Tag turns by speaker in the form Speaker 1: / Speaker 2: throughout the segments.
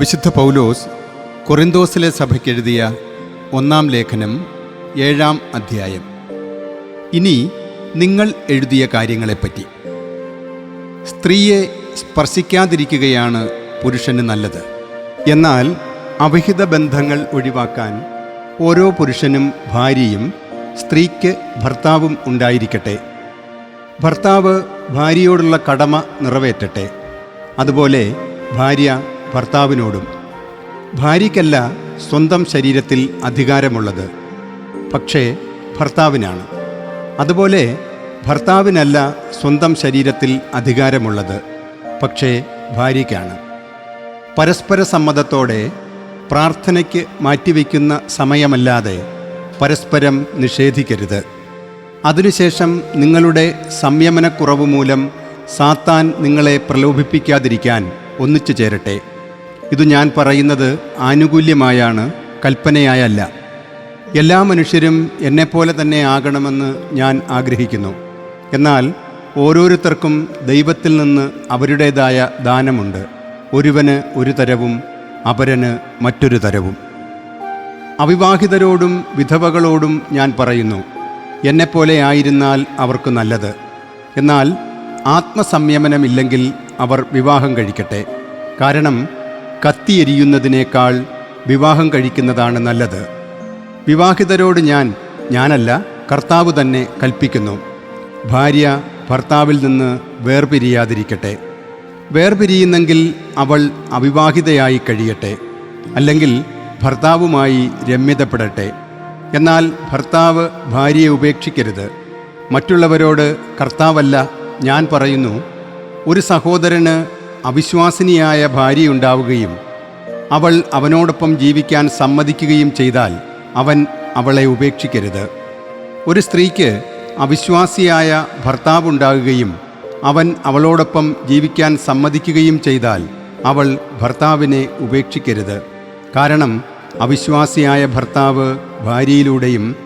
Speaker 1: വിശുദ്ധ പൗലോസ് കൊറിന്തോസിലെ സഭയ്ക്കെഴുതിയ ഒന്നാം ലേഖനം ഏഴാം അധ്യായം. ഇനി നിങ്ങൾ എഴുതിയ കാര്യങ്ങളെപ്പറ്റി. സ്ത്രീയെ സ്പർശിക്കാതിരിക്കുകയാണ് പുരുഷന് നല്ലത്. എന്നാൽ അവിഹിത ബന്ധങ്ങൾ ഒഴിവാക്കാൻ ഓരോ പുരുഷനും ഭാര്യയും സ്ത്രീക്ക് ഭർത്താവും ഉണ്ടായിരിക്കട്ടെ. ഭർത്താവ് ഭാര്യയോടുള്ള കടമ നിറവേറ്റട്ടെ. അതുപോലെ ഭാര്യ ഭർത്താവിനോടും ഭാര്യയ്ക്കല്ല സ്വന്തം ശരീരത്തിൽ അധികാരമുള്ളത് പക്ഷേ ഭർത്താവിനാണ്. അതുപോലെ ഭർത്താവിനല്ല സ്വന്തം ശരീരത്തിൽ അധികാരമുള്ളത് പക്ഷേ ഭാര്യയ്ക്കാണ്. പരസ്പര സമ്മതത്തോടെ പ്രാർത്ഥനയ്ക്ക് മാറ്റിവെക്കുന്ന സമയമല്ലാതെ പരസ്പരം നിഷേധിക്കരുത്. അതിനുശേഷം നിങ്ങളുടെ സംയമനക്കുറവ് മൂലം സാത്താൻ നിങ്ങളെ പ്രലോഭിപ്പിക്കാതിരിക്കാൻ ഒന്നിച്ചു ചേരട്ടെ. ഇത് ഞാൻ പറയുന്നത് ആനുകൂല്യമായാണ് കൽപ്പനയായല്ല. എല്ലാ മനുഷ്യരും എന്നെപ്പോലെ തന്നെ ആകണമെന്ന് ഞാൻ ആഗ്രഹിക്കുന്നു. എന്നാൽ ഓരോരുത്തർക്കും ദൈവത്തിൽ നിന്ന് അവരുടേതായ ദാനമുണ്ട്. ഒരുവന് ഒരു തരവും അപരന് മറ്റൊരു തരവും. അവിവാഹിതരോടും വിധവകളോടും ഞാൻ പറയുന്നു എന്നെപ്പോലെ ആയിരുന്നാൽ അവർക്ക് നല്ലത്. എന്നാൽ ആത്മസംയമനമില്ലെങ്കിൽ അവർ വിവാഹം കഴിക്കട്ടെ. കാരണം കത്തിയെരിയുന്നതിനേക്കാൾ വിവാഹം കഴിക്കുന്നതാണ് നല്ലത്. വിവാഹിതരോട് ഞാൻ ഞാനല്ല കർത്താവ് തന്നെ കൽപ്പിക്കുന്നു. ഭാര്യ ഭർത്താവിൽ നിന്ന് വേർപിരിയാതിരിക്കട്ടെ. വേർപിരിയുന്നെങ്കിൽ അവൾ അവിവാഹിതയായി കഴിയട്ടെ. അല്ലെങ്കിൽ ഭർത്താവുമായി രമ്യതപ്പെടട്ടെ. എന്നാൽ ഭർത്താവ് ഭാര്യയെ ഉപേക്ഷിക്കരുത്. മറ്റുള്ളവരോട് കർത്താവല്ല ഞാൻ പറയുന്നു ഒരു സഹോദരന് അവിശ്വാസിനിയായ ഭാര്യയുണ്ടാവുകയും അവൾ അവനോടൊപ്പം ജീവിക്കാൻ സമ്മതിക്കുകയും ചെയ്താൽ അവൻ അവളെ ഉപേക്ഷിക്കരുത്. ഒരു സ്ത്രീക്ക് അവിശ്വാസിയായ ഭർത്താവുണ്ടാകുകയും അവൻ അവളോടൊപ്പം ജീവിക്കാൻ സമ്മതിക്കുകയും ചെയ്താൽ അവൾ ഭർത്താവിനെ ഉപേക്ഷിക്കരുത്. കാരണം അവിശ്വാസിയായ ഭർത്താവ് ഭാര്യയിലൂടെയും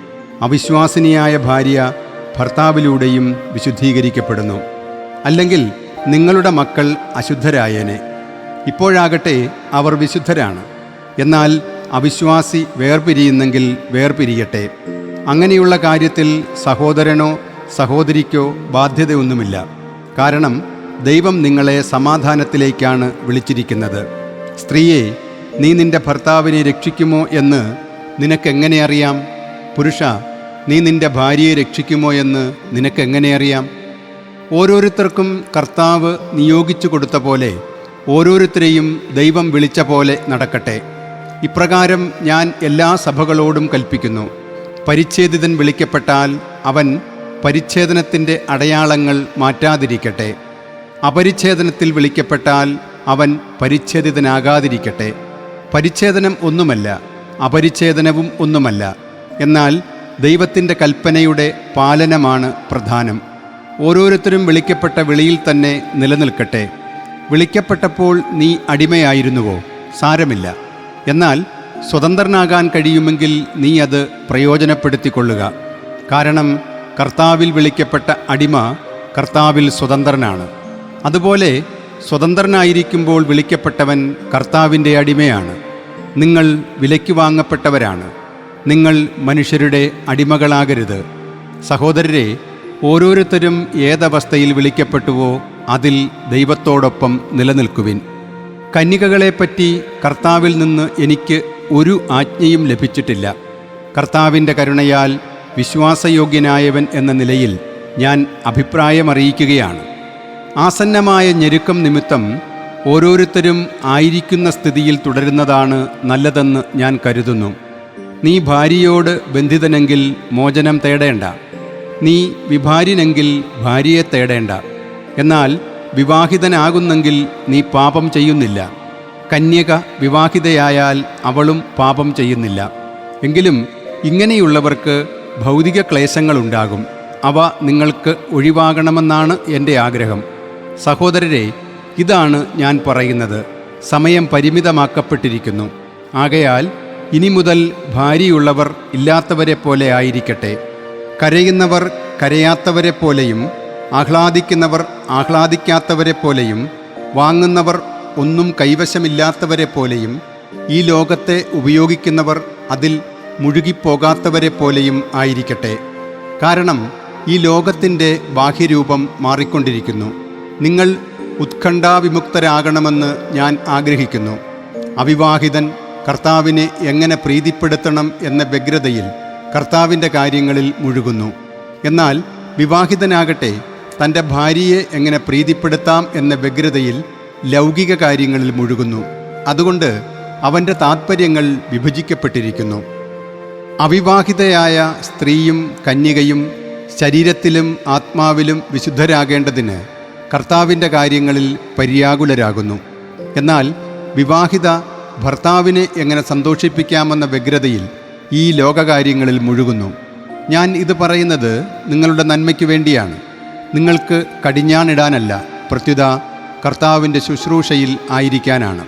Speaker 1: അവിശ്വാസിനിയായ ഭാര്യ ഭർത്താവിലൂടെയും വിശുദ്ധീകരിക്കപ്പെടുന്നു. അല്ലെങ്കിൽ നിങ്ങളുടെ മക്കൾ അശുദ്ധരായേനെ. ഇപ്പോഴാകട്ടെ അവർ വിശുദ്ധരാണ്. എന്നാൽ അവിശ്വാസി വേർപിരിയുന്നെങ്കിൽ വേർപിരിയട്ടെ. അങ്ങനെയുള്ള കാര്യത്തിൽ സഹോദരനോ സഹോദരിക്കോ ബാധ്യതയൊന്നുമില്ല. കാരണം ദൈവം നിങ്ങളെ സമാധാനത്തിലേക്കാണ് വിളിച്ചിരിക്കുന്നത്. സ്ത്രീയെ നീ നിന്റെ ഭർത്താവിനെ രക്ഷിക്കുമോ എന്ന് നിനക്കെങ്ങനെ അറിയാം? പുരുഷ നീ നിന്റെ ഭാര്യയെ രക്ഷിക്കുമോ എന്ന് നിനക്കെങ്ങനെ അറിയാം? ഓരോരുത്തർക്കും കർത്താവ് നിയോഗിച്ചു കൊടുത്ത പോലെ ഓരോരുത്തരെയും ദൈവം വിളിച്ച പോലെ നടക്കട്ടെ. ഇപ്രകാരം ഞാൻ എല്ലാ സഭകളോടും കൽപ്പിക്കുന്നു. പരിച്ഛേദിതൻ വിളിക്കപ്പെട്ടാൽ അവൻ പരിച്ഛേദനത്തിന്റെ അടയാളങ്ങൾ മാറ്റാതിരിക്കട്ടെ. അപരിച്ഛേദനത്തിൽ വിളിക്കപ്പെട്ടാൽ അവൻ പരിച്ഛേദിതനാകാതിരിക്കട്ടെ. പരിച്ഛേദനം ഒന്നുമല്ല അപരിച്ഛേദനവും ഒന്നുമല്ല. എന്നാൽ ദൈവത്തിന്റെ കൽപ്പനയുടെ പാലനമാണ് പ്രധാനം. ഓരോരുത്തരും വിളിക്കപ്പെട്ട വിളിയിൽ തന്നെ നിലനിൽക്കട്ടെ. വിളിക്കപ്പെട്ടപ്പോൾ നീ അടിമയായിരുന്നുവോ? സാരമില്ല. എന്നാൽ സ്വതന്ത്രനാകാൻ കഴിയുമെങ്കിൽ നീ അത് പ്രയോജനപ്പെടുത്തിക്കൊള്ളുക. കാരണം കർത്താവിൽ വിളിക്കപ്പെട്ട അടിമ കർത്താവിൽ സ്വതന്ത്രനാണ്. അതുപോലെ സ്വതന്ത്രനായിരിക്കുമ്പോൾ വിളിക്കപ്പെട്ടവൻ കർത്താവിന്റെ അടിമയാണ്. നിങ്ങൾ വിലയ്ക്ക് വാങ്ങപ്പെട്ടവരാണ്. നിങ്ങൾ മനുഷ്യരുടെ അടിമകളാകരുത്. സഹോദരരെ ഓരോരുത്തരും ഏതവസ്ഥയിൽ വിളിക്കപ്പെട്ടുവോ അതിൽ ദൈവത്തോടൊപ്പം നിലനിൽക്കുവിൻ. കന്യകകളെപ്പറ്റി കർത്താവിൽ നിന്ന് എനിക്ക് ഒരു ആജ്ഞയും ലഭിച്ചിട്ടില്ല. കർത്താവിന്റെ കരുണയാൽ വിശ്വാസയോഗ്യനായവൻ എന്ന നിലയിൽ ഞാൻ അഭിപ്രായമറിയിക്കുകയാണ്. ആസന്നമായ ഞെരുക്കം നിമിത്തം ഓരോരുത്തരും ആയിരിക്കുന്ന സ്ഥിതിയിൽ തുടരുന്നതാണ് നല്ലതെന്ന് ഞാൻ കരുതുന്നു. നീ ഭാര്യയോട് ബന്ധിതനെങ്കിൽ മോചനം തേടേണ്ട. നീ വിഭാര്യനെങ്കിൽ ഭാര്യയെ തേടേണ്ട. എന്നാൽ വിവാഹിതനാകുന്നെങ്കിൽ നീ പാപം ചെയ്യുന്നില്ല. കന്യക വിവാഹിതയായാൽ അവളും പാപം ചെയ്യുന്നില്ല. എങ്കിലും ഇങ്ങനെയുള്ളവർക്ക് ഭൗതിക ക്ലേശങ്ങളുണ്ടാകും. അവ നിങ്ങൾക്ക് ഒഴിവാകണമെന്നാണ് എന്റെ ആഗ്രഹം. സഹോദരരെ ഇതാണ് ഞാൻ പറയുന്നത്. സമയം പരിമിതമാക്കപ്പെട്ടിരിക്കുന്നു. ആകയാൽ ഇനി മുതൽ ഭാര്യയുള്ളവർ ഇല്ലാത്തവരെ പോലെ ആയിരിക്കട്ടെ. കരയുന്നവർ കരയാത്തവരെ പോലെയും ആഹ്ലാദിക്കുന്നവർ ആഹ്ലാദിക്കാത്തവരെ പോലെയും വാങ്ങുന്നവർ ഒന്നും കൈവശമില്ലാത്തവരെ പോലെയും ഈ ലോകത്തെ ഉപയോഗിക്കുന്നവർ അതിൽ മുഴുകിപ്പോകാത്തവരെ പോലെയും ആയിരിക്കട്ടെ. കാരണം ഈ ലോകത്തിന്റെ ബാഹ്യരൂപം മാറിക്കൊണ്ടിരിക്കുന്നു. നിങ്ങൾ ഉത്കണ്ഠാവിമുക്തരാകണമെന്ന് ഞാൻ ആഗ്രഹിക്കുന്നു. അവിവാഹിതൻ കർത്താവിനെ എങ്ങനെ പ്രീതിപ്പെടുത്തണം എന്ന വ്യഗ്രതയിൽ കർത്താവിന്റെ കാര്യങ്ങളിൽ മുഴുകുന്നു. എന്നാൽ വിവാഹിതനാകട്ടെ തന്റെ ഭാര്യയെ എങ്ങനെ പ്രീതിപ്പെടുത്താം എന്ന വ്യഗ്രതയിൽ ലൗകിക കാര്യങ്ങളിൽ മുഴുകുന്നു. അതുകൊണ്ട് അവന്റെ താത്പര്യങ്ങൾ വിഭജിക്കപ്പെട്ടിരിക്കുന്നു. അവിവാഹിതയായ സ്ത്രീയും കന്യകയും ശരീരത്തിലും ആത്മാവിലും വിശുദ്ധരാകേണ്ടതിന് കർത്താവിന്റെ കാര്യങ്ങളിൽ പര്യാകുലരാകുന്നു. എന്നാൽ വിവാഹിത ഭർത്താവിനെ എങ്ങനെ സന്തോഷിപ്പിക്കാമെന്ന വ്യഗ്രതയിൽ ഈ ലോകകാര്യങ്ങളിൽ മുഴുകുന്നു. ഞാൻ ഇത് പറയുന്നത് നിങ്ങളുടെ നന്മയ്ക്ക് വേണ്ടിയാണ്. നിങ്ങൾക്ക് കടിഞ്ഞാണിടാനല്ല പ്രത്യുത കർത്താവിന്റെ ശുശ്രൂഷയിൽ ആയിരിക്കാനാണ്.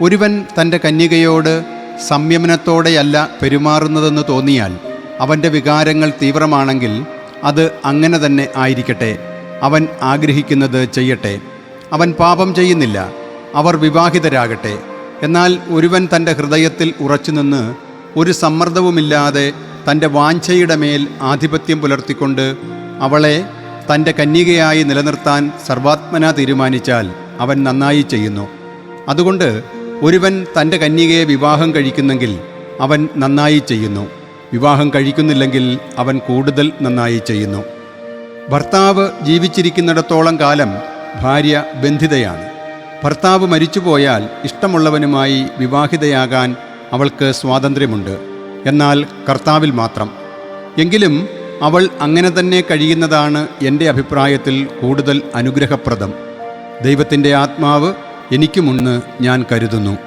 Speaker 1: ഒരുവൻ തന്റെ കന്യകയോട് സംയമനത്തോടെയല്ല പെരുമാറുന്നതെന്ന് തോന്നിയാൽ അവന്റെ വികാരങ്ങൾ തീവ്രമാണെങ്കിൽ അത് അങ്ങനെ തന്നെ ആയിരിക്കട്ടെ. അവൻ ആഗ്രഹിക്കുന്നത് ചെയ്യട്ടെ. അവൻ പാപം ചെയ്യുന്നില്ല. അവർ വിവാഹിതരാകട്ടെ. എന്നാൽ ഒരുവൻ തന്റെ ഹൃദയത്തിൽ ഉറച്ചുനിന്ന് ഒരു സമ്മർദ്ദവുമില്ലാതെ തന്റെ വാഞ്ചയുടെ മേൽ ആധിപത്യം പുലർത്തിക്കൊണ്ട് അവളെ തന്റെ കന്യകയായി നിലനിർത്താൻ സർവാത്മന തീരുമാനിച്ചാൽ അവൻ നന്നായി ചെയ്യുന്നു. അതുകൊണ്ട് ഒരുവൻ തന്റെ കന്യകയെ വിവാഹം കഴിക്കുന്നെങ്കിൽ അവൻ നന്നായി ചെയ്യുന്നു. വിവാഹം കഴിക്കുന്നില്ലെങ്കിൽ അവൻ കൂടുതൽ നന്നായി ചെയ്യുന്നു. ഭർത്താവ് ജീവിച്ചിരിക്കുന്നിടത്തോളം കാലം ഭാര്യ ബന്ധിതയാണ്. ഭർത്താവ് മരിച്ചുപോയാൽ ഇഷ്ടമുള്ളവനുമായി വിവാഹിതയാകാൻ അവൾക്ക് സ്വാതന്ത്ര്യമുണ്ട്. എന്നാൽ കർത്താവിൽ മാത്രം. എങ്കിലും അവൾ അങ്ങനെ തന്നെ കഴിയുന്നതാണ് എന്റെ അഭിപ്രായത്തിൽ കൂടുതൽ അനുഗ്രഹപ്രദം. ദൈവത്തിന്റെ ആത്മാവ് എനിക്കുമുണ്ട് ഞാൻ കരുതുന്നു.